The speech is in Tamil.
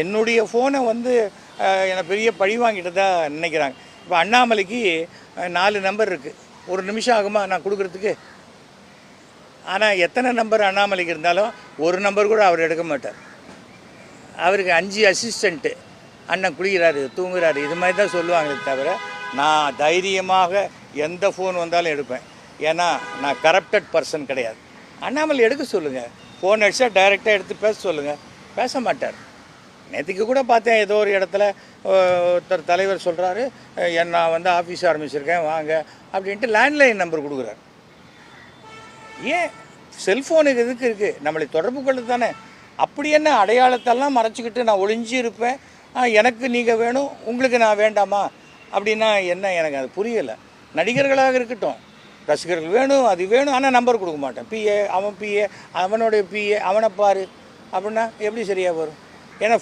என்னுடைய ஃபோனை வந்து என்னை பெரிய பழி வாங்கிட்டு தான் நினைக்கிறாங்க. இப்போ அண்ணாமலைக்கு நாலு நம்பர் இருக்குது ஒரு நிமிஷம் ஆகுமா நான் கொடுக்குறதுக்கு? ஆனால் எத்தனை நம்பர் அண்ணாமலைக்கு இருந்தாலும் ஒரு நம்பர் கூட அவர் எடுக்க மாட்டார். அவருக்கு அஞ்சு அசிஸ்டண்ட்டு அண்ணன் குளிக்கிறாரு தூங்குறாரு இது மாதிரி தான் சொல்லுவாங்களே தவிர நான் தைரியமாக எந்த ஃபோன் வந்தாலும் எடுப்பேன். ஏன்னா நான் கரப்டட் பர்சன் கிடையாது. அண்ணாமலை எடுக்க சொல்லுங்கள் ஃபோன் அடித்தா டைரெக்டாக எடுத்து பேச சொல்லுங்கள் பேச மாட்டார். நேற்றுக்கு கூட பார்த்தேன் ஏதோ ஒரு இடத்துல ஒருத்தர் தலைவர் சொல்கிறாரு நான் வந்து ஆஃபீஸ் ஆரம்பிச்சிருக்கேன் வாங்க அப்படின்ட்டு லேண்ட்லைன் நம்பர் கொடுக்குறாரு. ஏன்? செல்ஃபோனுக்கு எதுக்கு இருக்குது நம்மளை தொடர்பு கொள்ள தானே. அப்படி என்ன அடையாளத்தெல்லாம் மறைச்சிக்கிட்டு நான் ஒளிஞ்சு இருப்பேன்? எனக்கு நீங்கள் வேணும் உங்களுக்கு நான் வேண்டாமா? அப்படின்னா என்ன? எனக்கு அது புரியலை. நடிகர்களாக இருக்கட்டும். ரசிகர்கள் வேணும் அது வேணும் ஆனால் நம்பர் கொடுக்க மாட்டேன். பிஏ அவன் பிஏ அவனுடைய பிஏ அவனை பாரு. அப்படின்னா எப்படி சரியாக வரும்? ஏன்னா